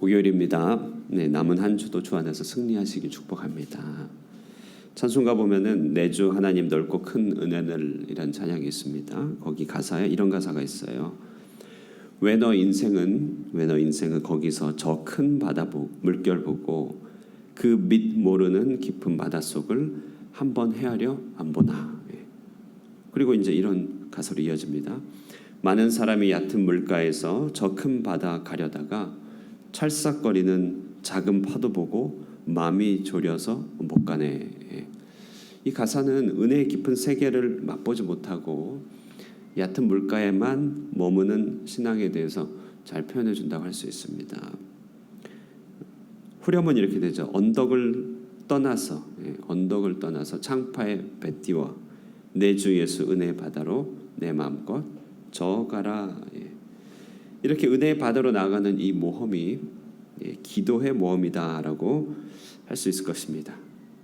목요일입니다. 네, 남은 한 주도 주 안에서 승리하시길 축복합니다. 찬송가 보면은 내주 하나님 넓고 큰 은혜를 이란 찬양이 있습니다. 거기 가사에 이런 가사가 있어요. 왜 너 인생은 왜 너 인생은 거기서 저 큰 바다 보, 물결 보고 그 밑 모르는 깊은 바닷속을 한번 헤아려 안 보나. 예. 그리고 이제 이런 가사로 이어집니다. 많은 사람이 얕은 물가에서 저 큰 바다 가려다가 찰싹거리는 작은 파도 보고 마음이 졸여서 못 가네. 예. 이 가사는 은혜의 깊은 세계를 맛보지 못하고 얕은 물가에만 머무는 신앙에 대해서 잘 표현해 준다고 할 수 있습니다. 후렴은 이렇게 되죠. 언덕을 떠나서 예, 언덕을 떠나서 창파에 뱉띄워 내주 예수 은혜의 바다로 내 마음껏 저가라. 예. 이렇게 은혜의 바다로 나가는 이 모험이 예, 기도의 모험이다라고 할 수 있을 것입니다.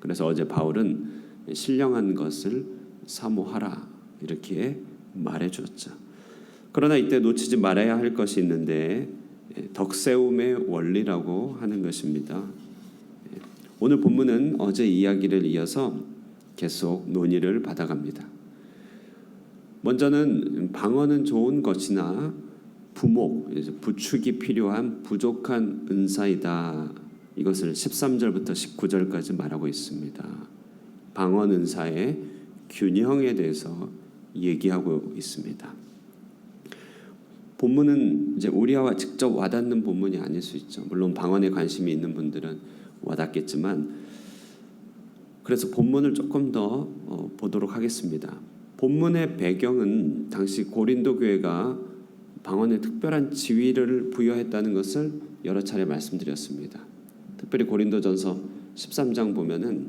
그래서 어제 바울은 신령한 것을 사모하라 이렇게 말해 주었죠. 그러나 이때 놓치지 말아야 할 것이 있는데 예, 덕세움의 원리라고 하는 것입니다. 예, 오늘 본문은 어제 이야기를 이어서 계속 논의를 받아갑니다. 먼저는 방언은 좋은 것이나 부목, 부축이 필요한 부족한 은사이다. 이것을 13절부터 19절까지 말하고 있습니다. 방언 은사의 균형에 대해서 얘기하고 있습니다. 본문은 이제 우리와 직접 와닿는 본문이 아닐 수 있죠. 물론 방언에 관심이 있는 분들은 와닿겠지만 그래서 본문을 조금 더 어, 보도록 하겠습니다. 본문의 배경은 당시 고린도 교회가 방언에 특별한 지위를 부여했다는 것을 여러 차례 말씀드렸습니다. 특별히 고린도전서 13장 보면은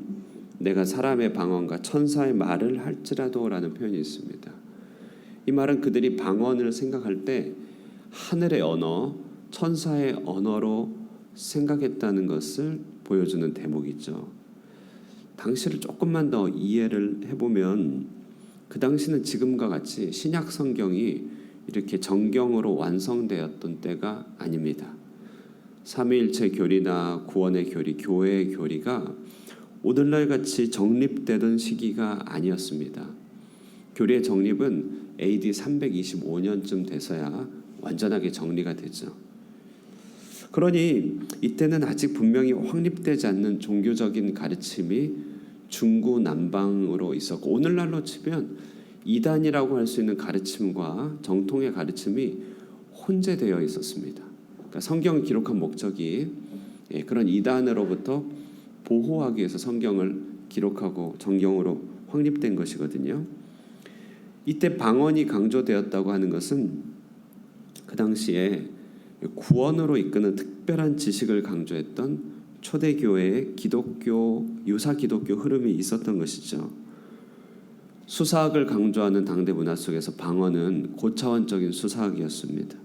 내가 사람의 방언과 천사의 말을 할지라도라는 표현이 있습니다. 이 말은 그들이 방언을 생각할 때 하늘의 언어, 천사의 언어로 생각했다는 것을 보여주는 대목이죠. 당시를 조금만 더 이해를 해보면 그 당시는 지금과 같이 신약 성경이 이렇게 정경으로 완성되었던 때가 아닙니다. 삼위일체 교리나 구원의 교리, 교회의 교리가 오늘날 같이 정립되던 시기가 아니었습니다. 교리의 정립은 AD 325년쯤 돼서야 완전하게 정리가 되죠. 그러니 이때는 아직 분명히 확립되지 않는 종교적인 가르침이 중구 난방으로 있었고 오늘날로 치면 이단이라고 할 수 있는 가르침과 정통의 가르침이 혼재되어 있었습니다. 그러니까 성경을 기록한 목적이 예, 그런 이단으로부터 보호하기 위해서 성경을 기록하고 정경으로 확립된 것이거든요. 이때 방언이 강조되었다고 하는 것은 그 당시에 구원으로 이끄는 특별한 지식을 강조했던 초대교회의 기독교 유사 기독교 흐름이 있었던 것이죠. 수사학을 강조하는 당대 문화 속에서 방언은 고차원적인 수사학이었습니다.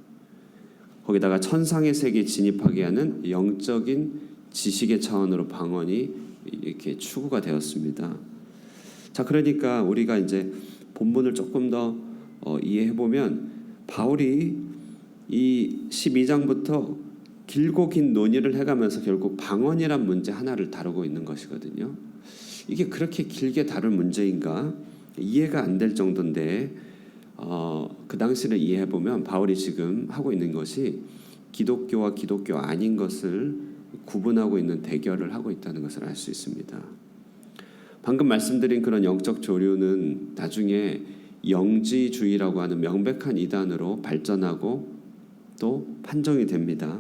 거기다가 천상의 세계에 진입하게 하는 영적인 지식의 차원으로 방언이 이렇게 추구가 되었습니다. 자, 그러니까 우리가 이제 본문을 조금 더 어, 이해해 보면 바울이 이 12장부터 길고 긴 논의를 해가면서 결국 방언이란 문제 하나를 다루고 있는 것이거든요. 이게 그렇게 길게 다룰 문제인가 이해가 안 될 정도인데 어, 그 당시를 이해해 보면 바울이 지금 하고 있는 것이 기독교와 기독교 아닌 것을 구분하고 있는 대결을 하고 있다는 것을 알 수 있습니다. 방금 말씀드린 그런 영적 조류는 나중에 영지주의라고 하는 명백한 이단으로 발전하고 또 판정이 됩니다.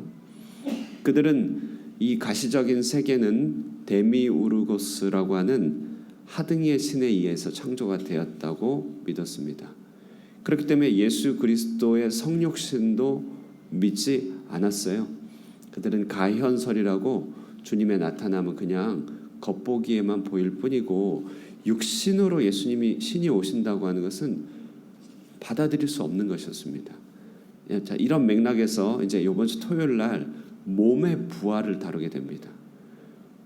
그들은 이 가시적인 세계는 데미우르고스라고 하는 하등이의 신에 의해서 창조가 되었다고 믿었습니다. 그렇기 때문에 예수 그리스도의 성육신도 믿지 않았어요. 그들은 가현설이라고 주님의 나타남은 그냥 겉보기에만 보일 뿐이고 육신으로 예수님이 신이 오신다고 하는 것은 받아들일 수 없는 것이었습니다. 예, 자, 이런 맥락에서 이제 이번 주 토요일 날 몸의 부활을 다루게 됩니다.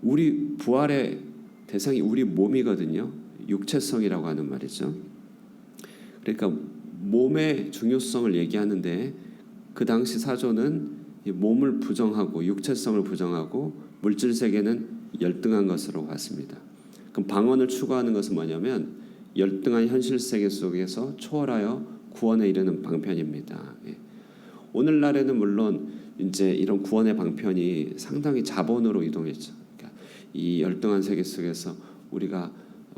우리 부활의 대상이 우리 몸이거든요. 육체성이라고 하는 말이죠. 그러니까 몸의 중요성을 얘기하는데 그 당시 사조는 이 몸을 부정하고 육체성을 부정하고 물질 세계는 열등한 것으로 봤습니다. 그럼 방언을 추구하는 것은 뭐냐면 열등한 현실 세계 속에서 초월하여 구원에 이르는 방편입니다. 예. 오늘날에는 물론 이제 이런 구원의 방편이 상당히 자본으로 이동했죠. 이 열등한 세계 속에서 우리가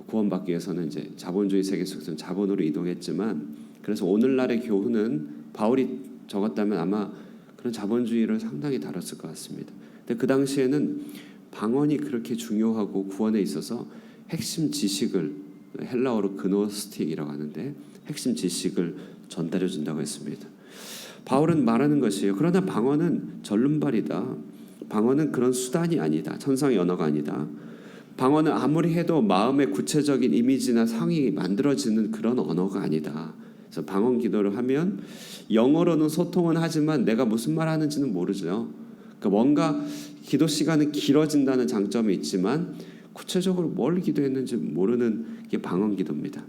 구원받기 위해서는 이제 자본주의 세계 속에서는 자본으로 이동했지만 그래서 오늘날의 교훈은 바울이 적었다면 아마 그런 자본주의를 상당히 다뤘을 것 같습니다. 근데 그 당시에는 방언이 그렇게 중요하고 구원에 있어서 핵심 지식을 헬라어로 그노스틱이라고 하는데 핵심 지식을 전달해 준다고 했습니다. 바울은 말하는 것이에요. 그러나 방언은 전륜발이다. 방언은 그런 수단이 아니다. 천상의 언어가 아니다. 방언은 아무리 해도 마음의 구체적인 이미지나 상이 만들어지는 그런 언어가 아니다. 그래서 방언 기도를 하면 영어로는 소통은 하지만 내가 무슨 말 하는지는 모르죠. 그러니까 뭔가 기도 시간은 길어진다는 장점이 있지만 구체적으로 뭘 기도했는지 모르는 게 방언 기도입니다.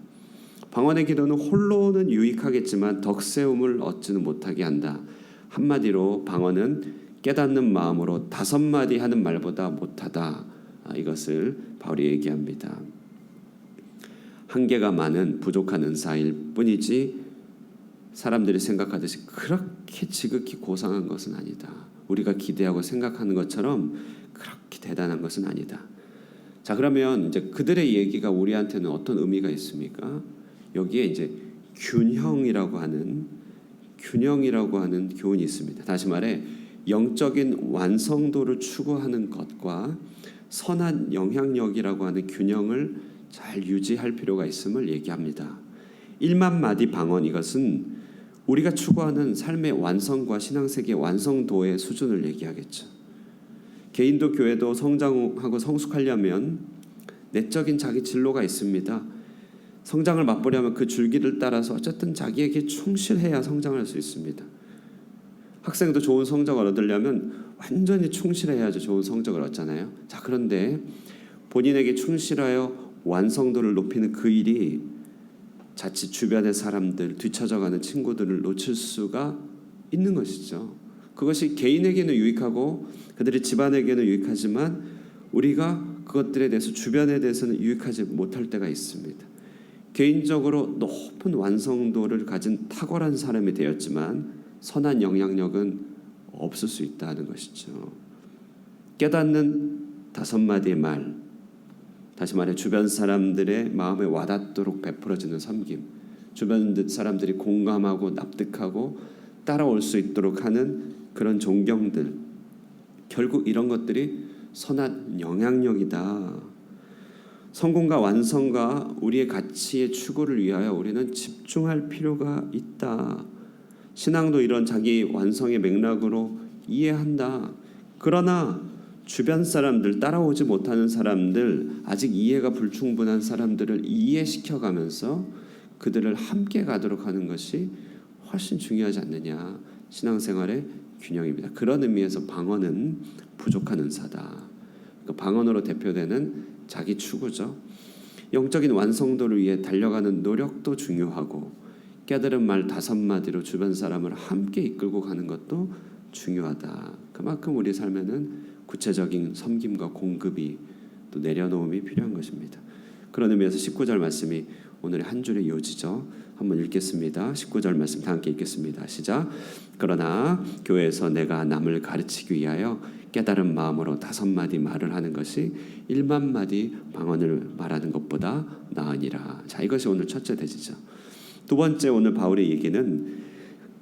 방언의 기도는 홀로는 유익하겠지만 덕세움을 얻지는 못하게 한다. 한마디로 방언은 깨닫는 마음으로 다섯 마디 하는 말보다 못하다. 아, 이것을 바울이 얘기합니다. 한계가 많은 부족한 은사일 뿐이지 사람들이 생각하듯이 그렇게 지극히 고상한 것은 아니다. 우리가 기대하고 생각하는 것처럼 그렇게 대단한 것은 아니다. 자 그러면 이제 그들의 얘기가 우리한테는 어떤 의미가 있습니까? 여기에 이제 균형이라고 하는 균형이라고 하는 교훈이 있습니다. 다시 말해 영적인 완성도를 추구하는 것과 선한 영향력이라고 하는 균형을 잘 유지할 필요가 있음을 얘기합니다. 1만 마디 방언 이것은 우리가 추구하는 삶의 완성과 신앙세계의 완성도의 수준을 얘기하겠죠. 개인도 교회도 성장하고 성숙하려면 내적인 자기 진로가 있습니다. 성장을 맛보려면 그 줄기를 따라서 어쨌든 자기에게 충실해야 성장할 수 있습니다. 학생도 좋은 성적을 얻으려면 완전히 충실해야죠. 좋은 성적을 얻잖아요. 자, 그런데 본인에게 충실하여 완성도를 높이는 그 일이 자칫 주변의 사람들, 뒤처져가는 친구들을 놓칠 수가 있는 것이죠. 그것이 개인에게는 유익하고 그들의 집안에게는 유익하지만 우리가 그것들에 대해서 주변에 대해서는 유익하지 못할 때가 있습니다. 개인적으로 높은 완성도를 가진 탁월한 사람이 되었지만 선한 영향력은 없을 수 있다는 것이죠. 깨닫는 다섯 마디의 말, 다시 말해 주변 사람들의 마음에 와닿도록 베풀어지는 섬김, 주변 사람들이 공감하고 납득하고 따라올 수 있도록 하는 그런 존경들, 결국 이런 것들이 선한 영향력이다. 성공과 완성과 우리의 가치의 추구를 위하여 우리는 집중할 필요가 있다. 신앙도 이런 자기 완성의 맥락으로 이해한다. 그러나 주변 사람들 따라오지 못하는 사람들 아직 이해가 불충분한 사람들을 이해시켜 가면서 그들을 함께 가도록 하는 것이 훨씬 중요하지 않느냐 신앙생활의 균형입니다. 그런 의미에서 방언은 부족한 은사다. 그 방언으로 대표되는 자기 추구죠. 영적인 완성도를 위해 달려가는 노력도 중요하고 깨달은 말 다섯 마디로 주변 사람을 함께 이끌고 가는 것도 중요하다. 그만큼 우리 삶에는 구체적인 섬김과 공급이 또 내려놓음이 필요한 것입니다. 그런 의미에서 19절 말씀이 오늘의 한 줄의 요지죠. 한번 읽겠습니다. 19절 말씀 다 함께 읽겠습니다. 시작. 그러나 교회에서 내가 남을 가르치기 위하여 깨달은 마음으로 다섯 마디 말을 하는 것이 일만 마디 방언을 말하는 것보다 나으니라. 자, 이것이 오늘 첫째 대지죠. 두 번째 오늘 바울의 얘기는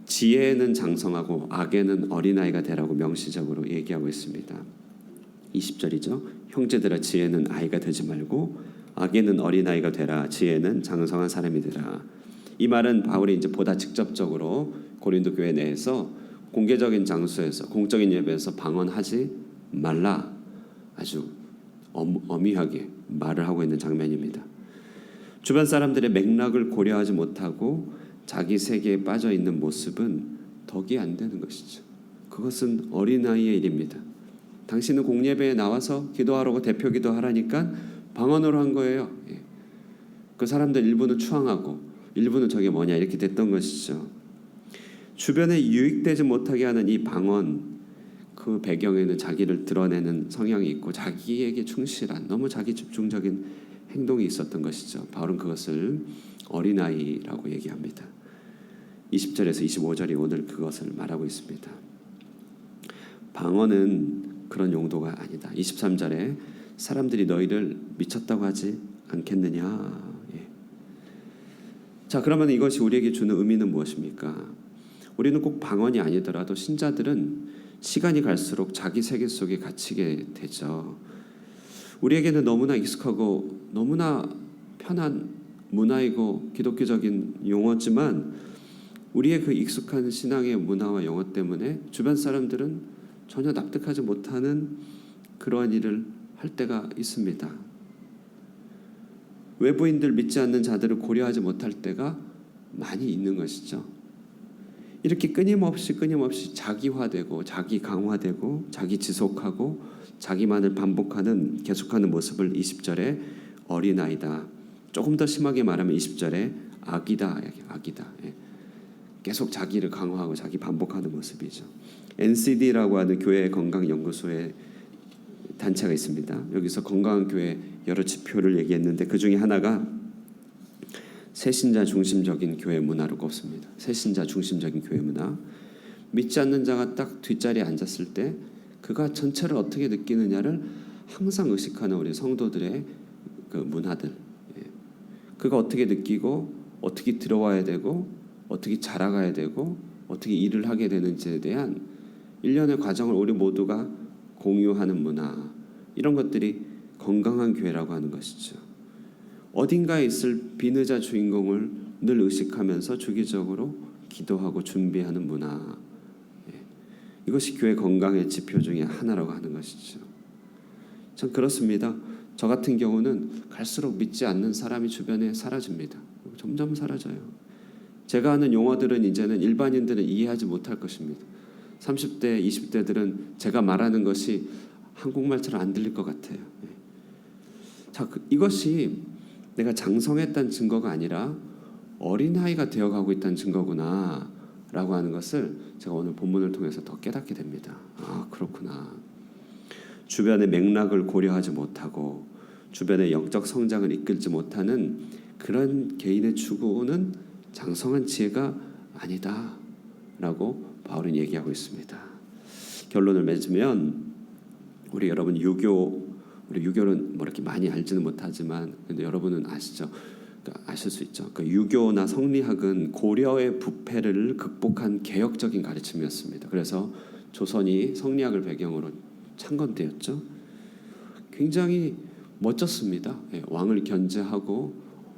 지혜는 장성하고 악에는 어린아이가 되라고 명시적으로 얘기하고 있습니다. 20절이죠. 형제들아 지혜는 아이가 되지 말고 악에는 어린아이가 되라 지혜는 장성한 사람이 되라. 이 말은 바울이 이제 보다 직접적으로 고린도 교회 내에서 공개적인 장소에서 공적인 예배에서 방언하지 말라 아주 엄, 어미하게 말을 하고 있는 장면입니다. 주변 사람들의 맥락을 고려하지 못하고 자기 세계에 빠져 있는 모습은 덕이 안 되는 것이죠. 그것은 어린아이의 일입니다. 당신은 공예배에 나와서 기도하라고 대표 기도하라니까 방언으로 한 거예요. 예. 그 사람들 일부는 추앙하고 일부는 저게 뭐냐 이렇게 됐던 것이죠. 주변에 유익되지 못하게 하는 이 방언 그 배경에는 자기를 드러내는 성향이 있고 자기에게 충실한 너무 자기 집중적인 행동이 있었던 것이죠. 바울은 그것을 어린아이라고 얘기합니다. 20절에서 25절이 오늘 그것을 말하고 있습니다. 방언은 그런 용도가 아니다. 23절에 사람들이 너희를 미쳤다고 하지 않겠느냐. 예. 자, 그러면 이것이 우리에게 주는 의미는 무엇입니까? 우리는 꼭 방언이 아니더라도 신자들은 시간이 갈수록 자기 세계 속에 갇히게 되죠. 우리에게는 너무나 익숙하고 너무나 편한 문화이고 기독교적인 용어지만 우리의 그 익숙한 신앙의 문화와 용어 때문에 주변 사람들은 전혀 납득하지 못하는 그러한 일을 할 때가 있습니다. 외부인들 믿지 않는 자들을 고려하지 못할 때가 많이 있는 것이죠. 이렇게 끊임없이 끊임없이 자기화되고 자기 강화되고 자기 지속하고 자기만을 반복하는 계속하는 모습을 20절에 어린아이다. 조금 더 심하게 말하면 20절에 악이다. 악이다. 예. 계속 자기를 강화하고 자기 반복하는 모습이죠. NCD라고 하는 교회 건강 연구소의 단체가 있습니다. 여기서 건강한 교회 여러 지표를 얘기했는데 그 중에 하나가 새신자 중심적인 교회 문화로 꼽습니다. 새신자 중심적인 교회 문화. 믿지 않는 자가 딱 뒷자리에 앉았을 때 그가 전체를 어떻게 느끼느냐를 항상 의식하는 우리 성도들의 그 문화들. 예. 그가 어떻게 느끼고 어떻게 들어와야 되고 어떻게 자라가야 되고 어떻게 일을 하게 되는지에 대한 일련의 과정을 우리 모두가 공유하는 문화 이런 것들이 건강한 교회라고 하는 것이죠. 어딘가에 있을 비느자 주인공을 늘 의식하면서 주기적으로 기도하고 준비하는 문화. 예. 이것이 교회 건강의 지표 중에 하나라고 하는 것이죠. 참 그렇습니다. 저 같은 경우는 갈수록 믿지 않는 사람이 주변에 사라집니다. 점점 사라져요. 제가 하는 용어들은 이제는 일반인들은 이해하지 못할 것입니다. 30대, 20대들은 제가 말하는 것이 한국말처럼 안 들릴 것 같아요. 예. 자, 그, 이것이 내가 장성했다는 증거가 아니라 어린아이가 되어가고 있다는 증거구나 라고 하는 것을 제가 오늘 본문을 통해서 더 깨닫게 됩니다. 아, 그렇구나. 주변의 맥락을 고려하지 못하고 주변의 영적 성장을 이끌지 못하는 그런 개인의 추구는 장성한 지혜가 아니다 라고 바울은 얘기하고 있습니다. 결론을 맺으면 우리 여러분 유교 우리 유교는 뭐 이렇게 많이 알지는 못하지만 근데 여러분은 아시죠? 그러니까 아실 수 있죠. 그 유교나 성리학은 고려의 부패를 극복한 개혁적인 가르침이었습니다. 그래서 조선이 성리학을 배경으로 창건되었죠. 굉장히 멋졌습니다. 예, 왕을 견제하고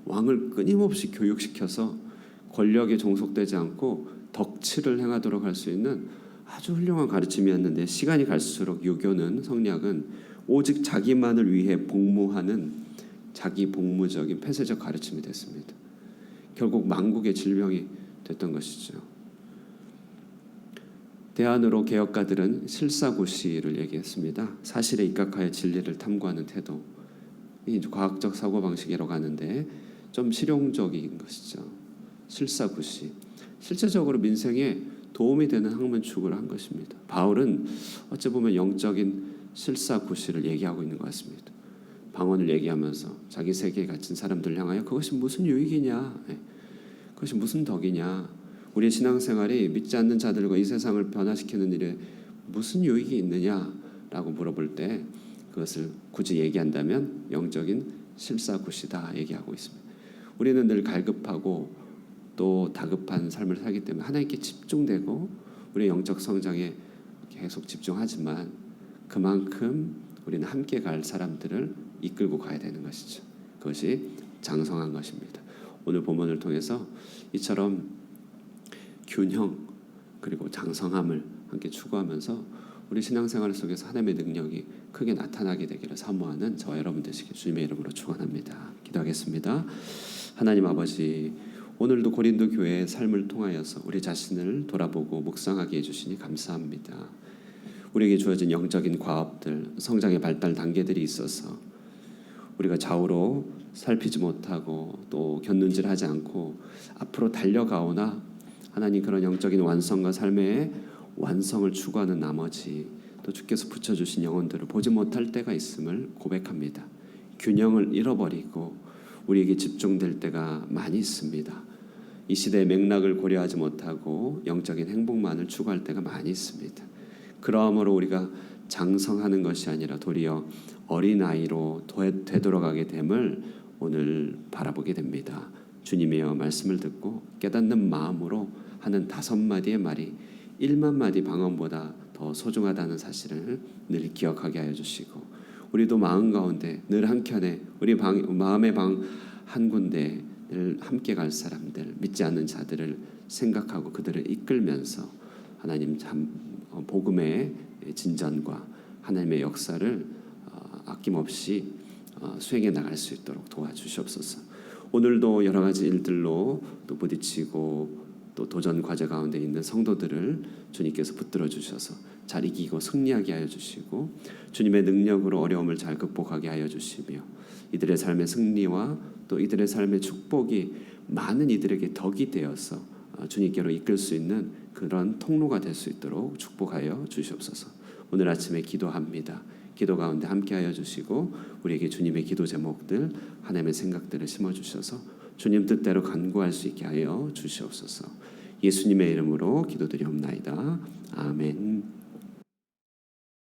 왕을 끊임없이 교육시켜서 권력에 종속되지 않고 덕치를 행하도록 할 수 있는 아주 훌륭한 가르침이었는데 시간이 갈수록 유교는 성리학은 오직 자기만을 위해 복무하는 자기 복무적인 폐쇄적 가르침이 됐습니다. 결국 망국의 질병이 됐던 것이죠. 대안으로 개혁가들은 실사고시를 얘기했습니다. 사실에 입각하여 진리를 탐구하는 태도. 이 과학적 사고 방식이라고 하는데 좀 실용적인 것이죠. 실사고시. 실제적으로 민생에 도움이 되는 학문 추구를 한 것입니다. 바울은 어찌 보면 영적인 실사구시를 얘기하고 있는 것 같습니다. 방언을 얘기하면서 자기 세계에 갇힌 사람들 향하여 그것이 무슨 유익이냐, 예. 그것이 무슨 덕이냐, 우리의 신앙생활이 믿지 않는 자들과 이 세상을 변화시키는 일에 무슨 유익이 있느냐라고 물어볼 때 그것을 굳이 얘기한다면 영적인 실사구시다 얘기하고 있습니다. 우리는 늘 갈급하고 또 다급한 삶을 살기 때문에 하나님께 집중되고 우리의 영적 성장에 계속 집중하지만 그만큼 우리는 함께 갈 사람들을 이끌고 가야 되는 것이죠. 그것이 장성한 것입니다. 오늘 본문을 통해서 이처럼 균형 그리고 장성함을 함께 추구하면서 우리 신앙생활 속에서 하나님의 능력이 크게 나타나게 되기를 사모하는 저 여러분 되시길 주님의 이름으로 축원합니다. 기도하겠습니다. 하나님 아버지 오늘도 고린도 교회의 삶을 통하여서 우리 자신을 돌아보고 묵상하게 해주시니 감사합니다. 우리에게 주어진 영적인 과업들, 성장의 발달 단계들이 있어서 우리가 좌우로 살피지 못하고 또 곁눈질하지 않고 앞으로 달려가오나 하나님 그런 영적인 완성과 삶의 완성을 추구하는 나머지 또 주께서 붙여주신 영혼들을 보지 못할 때가 있음을 고백합니다. 균형을 잃어버리고 우리에게 집중될 때가 많이 있습니다. 이 시대의 맥락을 고려하지 못하고 영적인 행복만을 추구할 때가 많이 있습니다. 그러므로 우리가 장성하는 것이 아니라 도리어 어린 아이로 되돌아가게 됨을 오늘 바라보게 됩니다. 주님의 말씀을 듣고 깨닫는 마음으로 하는 다섯 마디의 말이 일만 마디 방언보다 더 소중하다는 사실을 늘 기억하게 하여 주시고 우리도 마음 가운데 늘 한켠에 우리 방, 마음의 방 한 군데 늘 함께 갈 사람들 믿지 않는 자들을 생각하고 그들을 이끌면서 하나님 참 어, 복음의 진전과 하나님의 역사를 어, 아낌없이 어, 수행해 나갈 수 있도록 도와주시옵소서. 오늘도 여러 가지 일들로 또 부딪히고 또 도전 과제 가운데 있는 성도들을 주님께서 붙들어 주셔서 잘 이기고 승리하게 하여 주시고 주님의 능력으로 어려움을 잘 극복하게 하여 주시며 이들의 삶의 승리와 또 이들의 삶의 축복이 많은 이들에게 덕이 되어서 어, 주님께로 이끌 수 있는 그런 통로가 될 수 있도록 축복하여 주시옵소서. 오늘 아침에 기도합니다. 기도 가운데 함께하여 주시고 우리에게 주님의 기도 제목들 하나님의 생각들을 심어 주셔서 주님 뜻대로 간구할 수 있게 하여 주시옵소서. 예수님의 이름으로 기도드리옵나이다. 아멘.